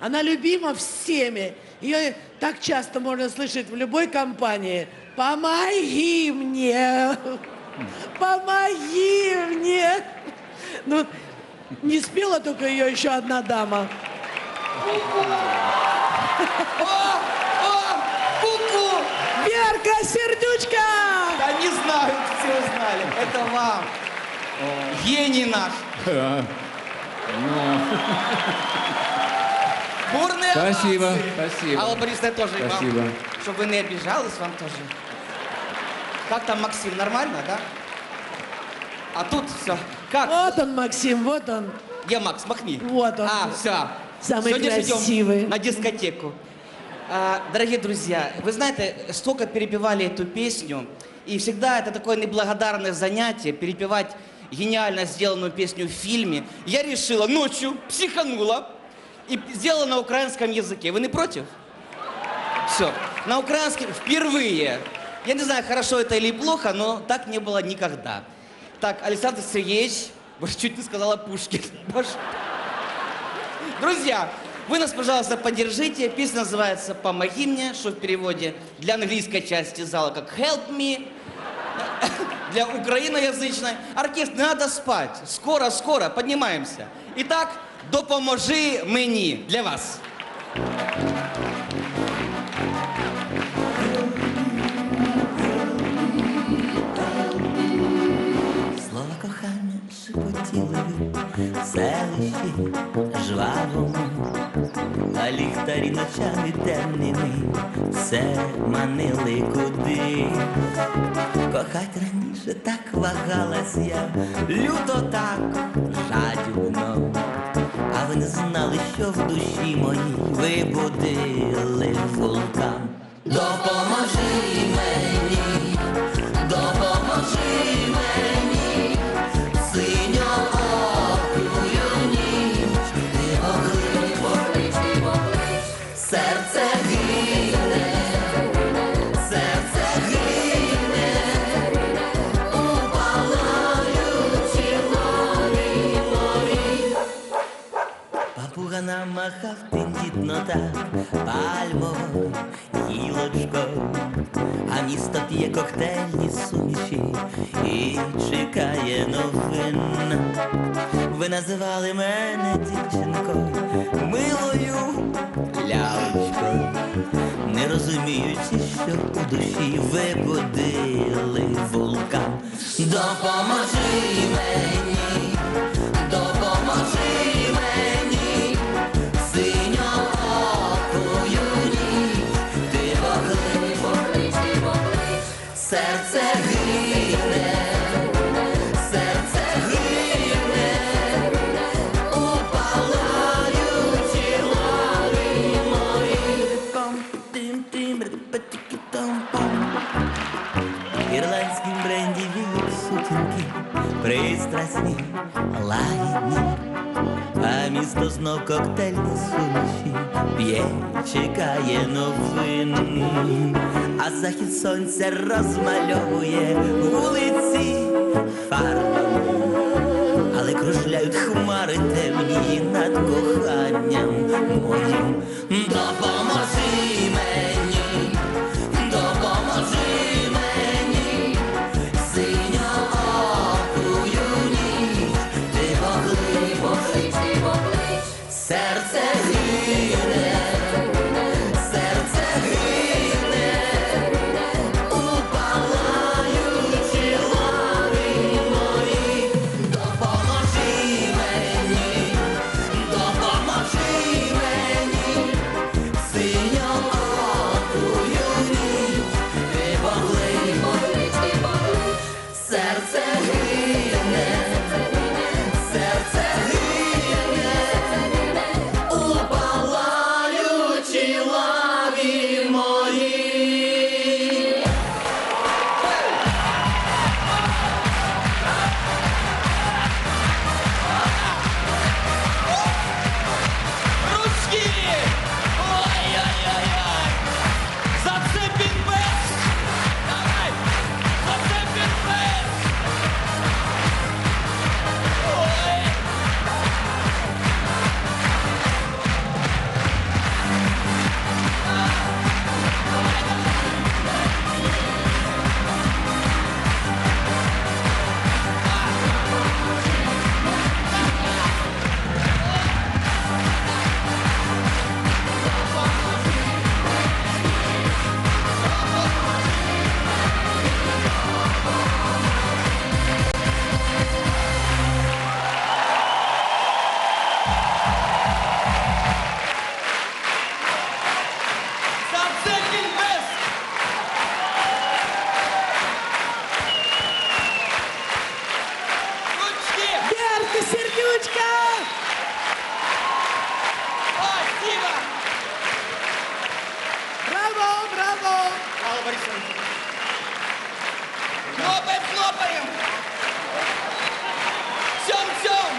Она любима всеми. Ее так часто можно слышать в любой компании. Помоги мне! Помоги мне! Ну, не спела только ее еще одна дама. Ку-ку! Верка Сердючка! Да не знаю, все узнали. Это вам. Гений наш. Бурные Спасибо, овации. спасибо. Алла Борисовна, тоже Спасибо. вам. Чтобы вы не обижалась, вам тоже. Как там, Максим, нормально, да? А тут все. Как? Вот он, Максим, вот он. Где Макс? Махни. Вот он. А, все. Самый красивый. на дискотеку. А, дорогие друзья, вы знаете, столько перепевали эту песню, и всегда это такое неблагодарное занятие, перепевать гениально сделанную песню в фильме. Я решила ночью, психанула, и сделала на украинском языке. Вы не против? Все. На украинском впервые. Я не знаю, хорошо это или плохо, но так не было никогда. Так, Александр Сергеевич, вы чуть не сказала Пушкин. Друзья, вы нас, пожалуйста, поддержите. Песня называется «Помоги мне», что в переводе для английской части зала как «Help me», для украиноязычной. Оркестр, надо спать. Скоро, скоро, поднимаемся. Итак, «Допоможи мені» для вас. Слова кохання шепотіли в селищі жвавому, а ліхтарі ночами темними все манили куди. Кохать раніше так вагалась я, люто так тендітно так пальмовою а місто п'є коктейльні суміші і чекає новин. Ви називали мене дівчинкою, милою лялечкою, не розуміючи, що у душі ви будили вулкан. Допоможи мені, серце гине, серце гине, у палаючій лаві моїй. Пам-тим-тим, репетики-там-пам. Ірландським бренді віють сутінки, пристрасні, лагідні, а місто знов коктейльні суміші п'є, чекає новин, А захід сонця розмальовує вулиці фарбами, але кружляють хмари темні над коханням моїм. Допоможи Браво! Алла Борисовна. Хлопаем, хлопаем! Тем, тем!